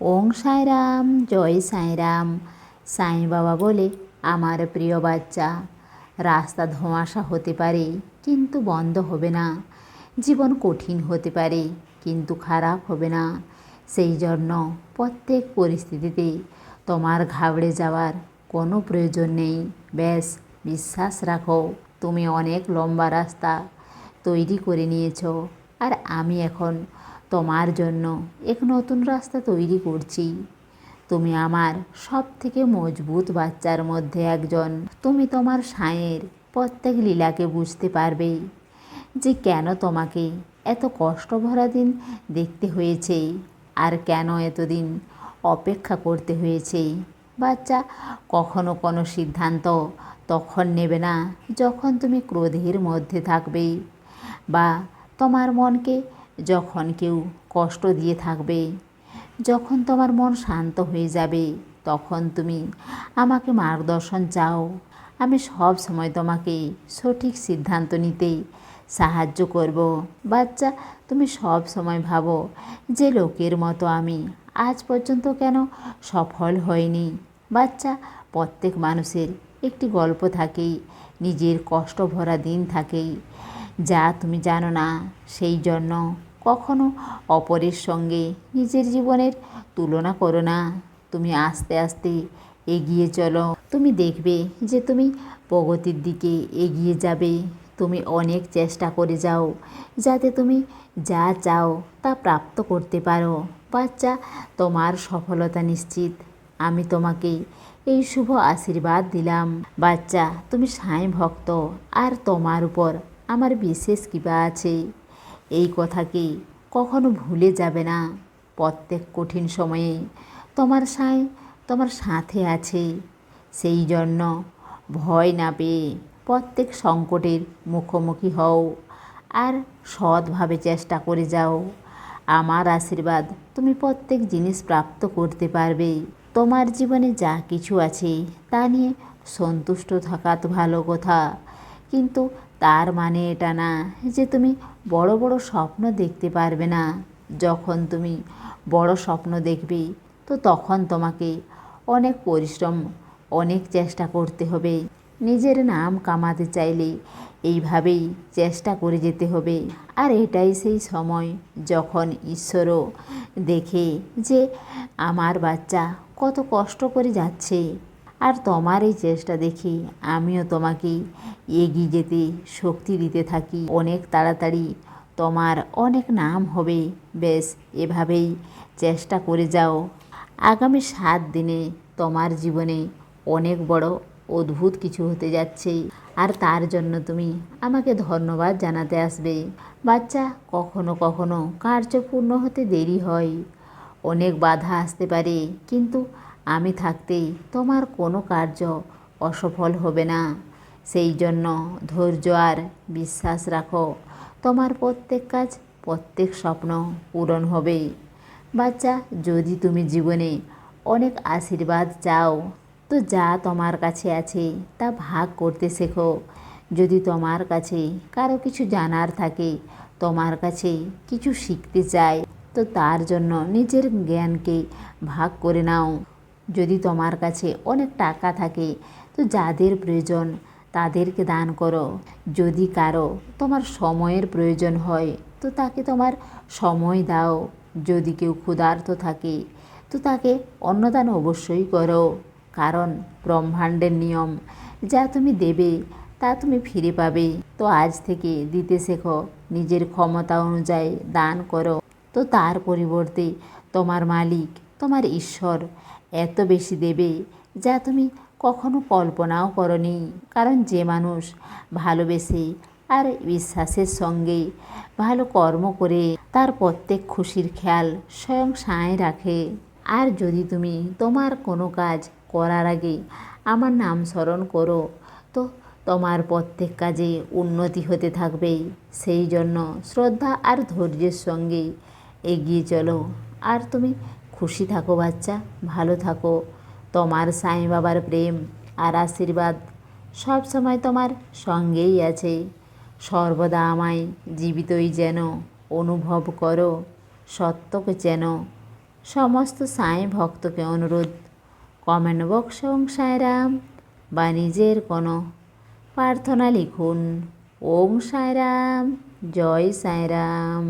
ওং সাঁইরাম, জয় সাঁইরাম। সাঁই বাবা বলে, আমার প্রিয় বাচ্চা, রাস্তা ধোঁয়াশা হতে পারে, কিন্তু বন্ধ হবে না। জীবন কঠিন হতে পারে, কিন্তু খারাপ হবে না। সেই জন্য প্রত্যেক পরিস্থিতিতে তোমার ঘাবড়ে যাওয়ার কোনো প্রয়োজন নেই। ব্যাস, বিশ্বাস রাখো, তুমি অনেক লম্বা রাস্তা তৈরি করে নিয়েছো। আর আমি এখন তোমার জন্য এক নতুন রাস্তা তৈরি করছি। তুমি আমার সব থেকে মজবুত বাচ্চার মধ্যে একজন। তুমি তোমার সাঁয়ের প্রত্যেক লীলাকে বুঝতে পারবে যে কেন তোমাকে এত কষ্ট ভরা দিন দেখতে হয়েছে আর কেন এতদিন অপেক্ষা করতে হয়েছে। বাচ্চা, কখনো কোনো সিদ্ধান্ত তখন নেবে না যখন তুমি ক্রোধের মধ্যে থাকবে বা তোমার মনকে যখন কেউ কষ্ট দিয়ে থাকবে, যখন তোমার মন শান্ত হয়ে যাবে, তখন তুমি আমাকে মার্গদর্শন চাও। আমি সব সময় তোমাকে সঠিক সিদ্ধান্ত নিতে সাহায্য করব। বাচ্চা, তুমি সব সময় ভাবো যে লোকের মতো আমি আজ পর্যন্ত কেন সফল হয়নি বাচ্চা, প্রত্যেক মানুষের একটি গল্প থাকেই, নিজের কষ্ট ভরা দিন থাকেই। যা তুমি জানো না, সেই জন্য কখনো অপরের সঙ্গে নিজের জীবনের তুলনা করো না। তুমি আস্তে আস্তে এগিয়ে চলো। তুমি দেখবে যে তুমি প্রগতির দিকে এগিয়ে যাবে। তুমি অনেক চেষ্টা করে যাও, যাতে তুমি যা চাও তা প্রাপ্ত করতে পারো। বাচ্চা, তোমার সফলতা নিশ্চিত। আমি তোমাকে এই শুভ আশীর্বাদ দিলাম। বাচ্চা, তুমি সাঁই ভক্ত, আর তোমার উপর আমার বিশেষ কৃপা আছে। এই কথাকে কখনো ভুলে যাবে না। প্রত্যেক কঠিন সময়ে তোমার সাঁই তোমার সাথে আছে। সেই জন্য ভয় না পেয়ে প্রত্যেক সংকটের মুখোমুখি হও আর সৎভাবে চেষ্টা করে যাও। আমার আশীর্বাদ তুমি প্রত্যেক জিনিস প্রাপ্ত করতে পারবে। তোমার জীবনে যা কিছু আছে তা নিয়ে সন্তুষ্ট থাকা তো ভালো কথা। কিন্তু তার মানে এটা না যে তুমি বড় বড় স্বপ্ন দেখতে পারবে না। যখন তুমি বড় স্বপ্ন দেখবে, তো তখন তোমাকে অনেক পরিশ্রম, অনেক চেষ্টা করতে হবে। নিজের নাম কামাতে চাইলে এইভাবেই চেষ্টা করে যেতে হবে। আর এটাই সেই সময় যখন ঈশ্বরও দেখে যে আমার বাচ্চা কত কষ্ট করে যাচ্ছে। আর তোমার এই চেষ্টা দেখি, আমিও তোমাকে এগিয়ে যেতে শক্তি দিতে থাকি। অনেক তাড়াতাড়ি তোমার অনেক নাম হবে, বেশ এভাবেই চেষ্টা করে যাও। আগামী সাত দিনে তোমার জীবনে অনেক বড় অদ্ভুত কিছু হতে যাচ্ছে, আর তার জন্য তুমি আমাকে ধন্যবাদ জানাতে আসবে। বাচ্চা, কখনো কখনো কার্যপূর্ণ হতে দেরি হয়। অনেক বাধা আসতে পারে, কিন্তু আমি থাকতেই তোমার কোনো কার্য অসফল হবে না। সেই জন্য ধৈর্য আর বিশ্বাস রাখো, তোমার প্রত্যেক কাজ প্রত্যেক স্বপ্ন পূরণ হবে বাচ্চা, যদি তুমি জীবনে অনেক আশীর্বাদ চাও, তো যা তোমার কাছে আছে তা ভাগ করতে শেখো। যদি তোমার কাছে কারও কিছু জানার থাকে, তোমার কাছে কিছু শিখতে চায়, তো তার জন্য নিজের জ্ঞানকে ভাগ করে নাও। যদি তোমার কাছে অনেক টাকা থাকে, তো যাদের প্রয়োজন তাদেরকে দান করো। যদি কারও তোমার সময়ের প্রয়োজন হয়, তো তাকে তোমার সময় দাও। যদি কেউ ক্ষুধার্ত থাকে, তো তাকে অন্নদান অবশ্যই করো। কারণ ব্রহ্মাণ্ডের নিয়ম, যা তুমি দেবে, তা তুমি ফিরে পাবে। তো আজ থেকে দিতে শেখো, নিজের ক্ষমতা অনুযায়ী দান করো। তো তার পরিবর্তে তোমার মালিক, তোমার ঈশ্বর এত বেশি দেবে যা তুমি কখনো কল্পনাও করনি। কারণ যে মানুষ ভালোবেসে আর বিশ্বাসের সঙ্গে ভালো কর্ম করে, তার প্রত্যেক খুশির খেয়াল স্বয়ং সাঁয় রাখে। আর যদি তুমি তোমার কোনো কাজ করার আগে আমার নাম স্মরণ করো, তো তোমার প্রত্যেক কাজে উন্নতি হতে থাকবে। সেই জন্য শ্রদ্ধা আর ধৈর্যের সঙ্গে এগিয়ে চলো। আর তুমি খুশি থাকো বাচ্চা, ভালো থাকো। তোমার সাই বাবার প্রেম আর আশীর্বাদ সব সময় তোমার সঙ্গেই আছে। সর্বদা আমায় জীবিতই যেন, অনুভব করো সত্যকে যেন। সমস্ত সাঁই ভক্তকে অনুরোধ। কমেন্ট বক্সে ওং সাঁয়রাম বা নিজের কোনো প্রার্থনা লিখুন। ওম সাঁয়রাম জয় সাঁয়রাম